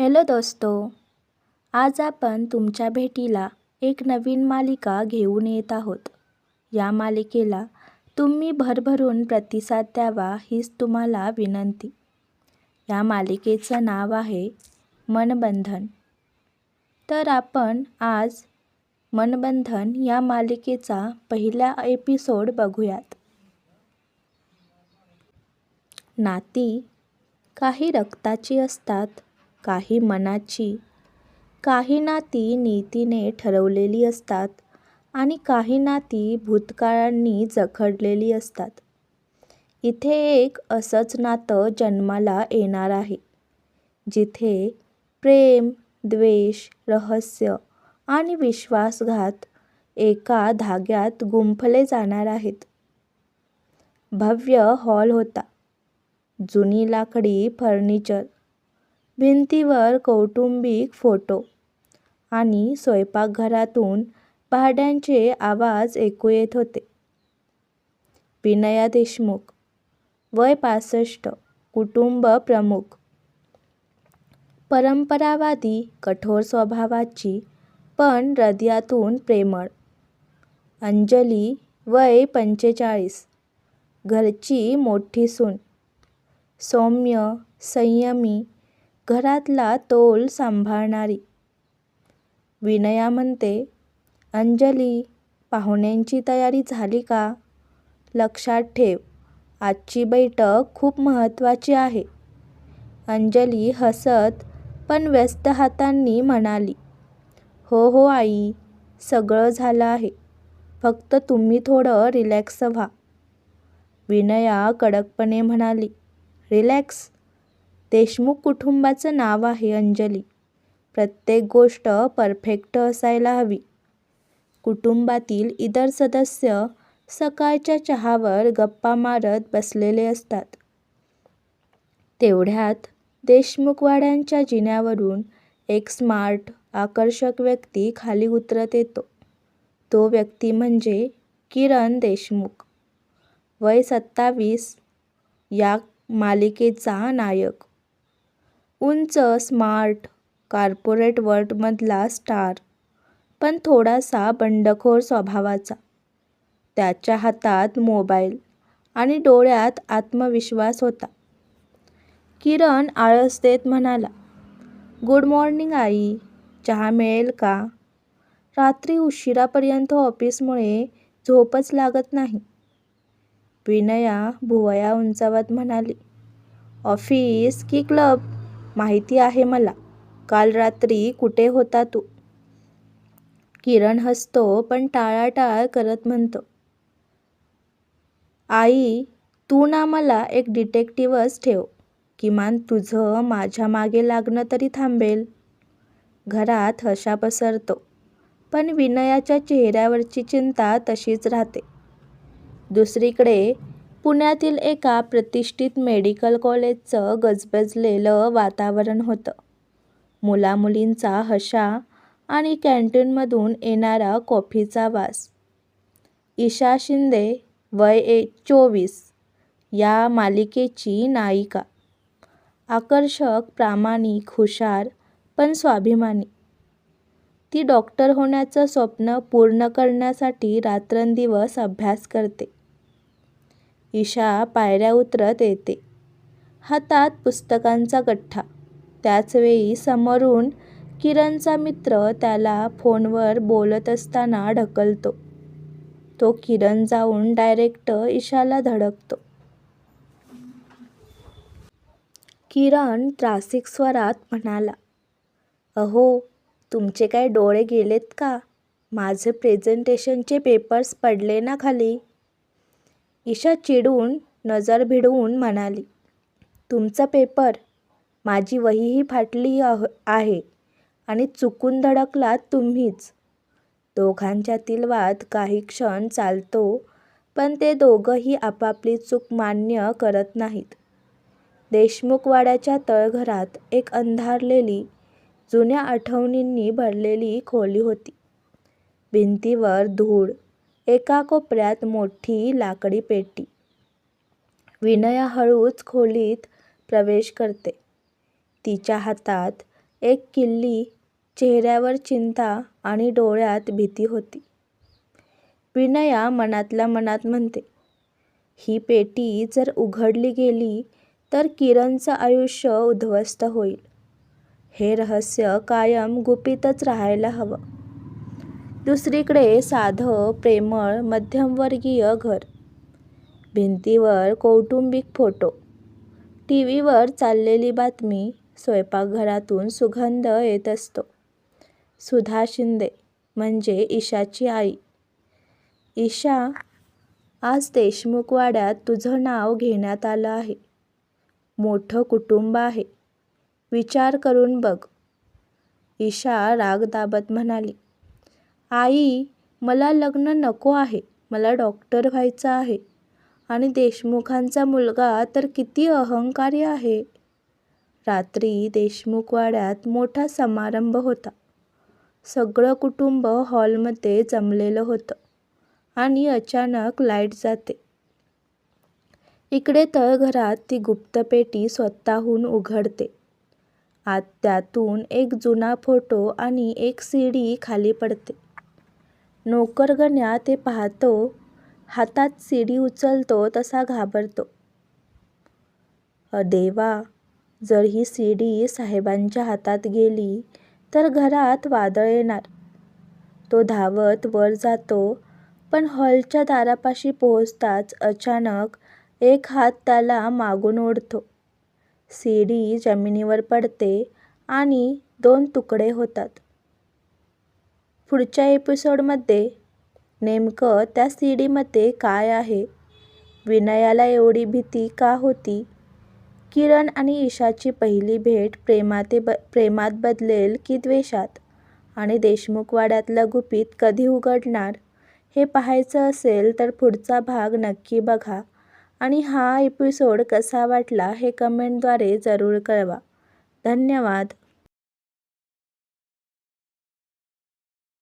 Hello दोस्तो आज आपण तुमच्या भेटीला एक नवीन मालिका घेऊन येत आहोत. या मालिकेला तुम्ही भरभरून प्रतिसाद द्यावा हीच तुम्हाला विनंती. या मालिकेचं नाव आहे मनबंधन. तर आपण आज मनबंधन या मालिकेचा पहिला एपिसोड बघूयात. नाती काही रक्ताची असतात काही मनाची. काही नाती नीतीने ठरवलेली असतात आणि काही नाती भूतकाळांनी जखडलेली असतात. इथे एक असंच नातं जन्माला येणार आहे जिथे प्रेम द्वेष रहस्य आणि विश्वासघात एका धाग्यात गुंफले जाणार आहेत. भव्य हॉल होता जुनी लाकडी फर्निचर भिंतीवर कौटुंबिक फोटो आणि स्वयंपाकघरातून पहाड्यांचे आवाज ऐकू येत होते. विनया देशमुख वय पासष्ट कुटुंब प्रमुख. परंपरावादी कठोर स्वभावाची पण हृदयातून प्रेमळ. अंजली वय पंचेचाळीस घरची मोठी सून. सौम्य संयमी घरातला तोल सांभाळणारी. विनया म्हणते अंजली पाहुण्यांची तयारी झाली का? लक्षात ठेव आजची बैठक खूप महत्त्वाची आहे. अंजली हसत पण व्यस्त हातांनी म्हणाली हो हो आई सगळं झालं आहे. फक्त तुम्ही थोडं रिलॅक्स व्हा. विनया कडकपणे म्हणाली रिलॅक्स देशमुख कुटुंबाचं नाव आहे अंजली. प्रत्येक गोष्ट परफेक्ट असायला हवी. कुटुंबातील इतर सदस्य सकाळच्या चहावर गप्पा मारत बसलेले असतात. तेवढ्यात देशमुखवाड्यांच्या जिन्यावरून एक स्मार्ट आकर्षक व्यक्ती खाली उतरत येतो. तो व्यक्ती म्हणजे किरण देशमुख. वय सत्तावीस. या मालिकेचा नायक. उंच स्मार्ट कॉर्पोरेट वर्ल्डमधला स्टार पण थोडासा बंडखोर स्वभावाचा. त्याच्या हातात मोबाईल आणि डोळ्यात आत्मविश्वास होता. किरण आळस देत म्हणाला गुड मॉर्निंग आई. चहा मिळेल का? रात्री उशिरापर्यंत ऑफिसमुळे झोपच लागत नाही. विनया भुवया उंचावत म्हणाली ऑफिस की क्लब? माहिती आहे मला. काल रात्री कुठे होता तू? किरण हसतो पण टाळाटाळ करत म्हणतो. आई तू ना मला एक डिटेक्टिव्हच ठेव. किमान तुझं माझ्या मागे लागणं तरी थांबेल. घरात हशा पसरतो पण विनयाच्या चेहऱ्यावरची चिंता तशीच राहते. दुसरीकडे पुण्यातील एका प्रतिष्ठित मेडिकल कॉलेजचं गजबजलेलं वातावरण होतं. मुलामुलींचा हशा आणि कॅन्टीनमधून येणारा कॉफीचा वास. ईशा शिंदे वय ए चोवीस या मालिकेची नायिका. आकर्षक प्रामाणिक हुशार पण स्वाभिमानी. ती डॉक्टर होण्याचं स्वप्न पूर्ण करण्यासाठी रात्रंदिवस अभ्यास करते. ईशा पायऱ्या उतरत येते. हातात पुस्तकांचा गठ्ठा. त्याचवेळी समोरून किरणचा मित्र त्याला फोनवर बोलत असताना ढकलतो. तो किरण जाऊन डायरेक्ट ईशाला धडकतो. किरण त्रासिक स्वरात म्हणाला अहो तुमचे काय डोळे गेलेत का? माझे प्रेझेंटेशनचे पेपर्स पडले ना खाली. ईशा चिडून नजर भिडवून म्हणाली तुमचा पेपर माझी वहीही फाटली आहे आणि चुकून धडकलात तुम्हीच. दोघांच्यातील वाद काही क्षण चालतो पण ते दोघंही आपापली चूक मान्य करत नाहीत. देशमुखवाड्याच्या तळघरात एक अंधारलेली जुन्या आठवणींनी भरलेली खोली होती. भिंतीवर धूळ एका कोपऱ्यात मोठी लाकडी पेटी विनया हळूच खोलीत प्रवेश करते तिच्या हातात एक किल्ली चेहऱ्यावर चिंता आणि डोळ्यात भीती होती. विनया मनातल्या मनात म्हणते, ही पेटी जर उघडली गेली तर किरणचं आयुष्य उद्ध्वस्त होईल. हे रहस्य कायम गुपितच राहायला हवं. दुसरीकडे साधं, प्रेमळ, मध्यमवर्गीय घर. भिंतीवर कौटुंबिक फोटो. टी व्हीवर चाललेली बातमी. स्वयंपाकघरातून सुगंध येत असतो. सुधा शिंदे म्हणजे ईशाची आई. ईशा, आज देशमुख वाड्यात तुझं नाव घेण्यात आलं आहे. मोठं कुटुंब आहे. विचार करून बघ. ईशा राग दाबत म्हणाली. आई, मला लग्न नको आहे. मला डॉक्टर व्हायचं आहे. आणि देशमुखांचा मुलगा तर किती अहंकारी आहे. रात्री देशमुख वाड्यात मोठा समारंभ होता. सगळं कुटुंब हॉलमध्ये जमलेलं होतं. आणि अचानक लाइट जाते. इकडे तळघरात ती गुप्तपेटी स्वतःहून उघडते. आत त्यातून एक जुना फोटो आणि एक सीडी खाली पडते. नोकरगण्या ते पाहतो. हातात शिडी उचलतो तसा घाबरतो. देवा, जर ही शिडी साहेबांच्या हातात गेली तर घरात वादळ येणार. तो धावत वर जातो पण हॉलच्या दारापाशी पोहोचताच अचानक एक हात त्याला मागून ओढतो. शिडी जमिनीवर पडते आणि दोन तुकडे होतात. पुढच्या एपिसोडमध्ये नेमकं त्या सी डीमध्ये काय आहे? विनयाला एवढी भीती का होती? किरण आणि ईशाची पहिली भेट प्रेमाते ब प्रेमात बदलेल की द्वेषात? आणि देशमुखवाड्यातलं गुपित कधी उघडणार? हे पाहायचं असेल तर पुढचा भाग नक्की बघा आणि हा एपिसोड कसा वाटला हे कमेंटद्वारे जरूर कळवा. धन्यवाद.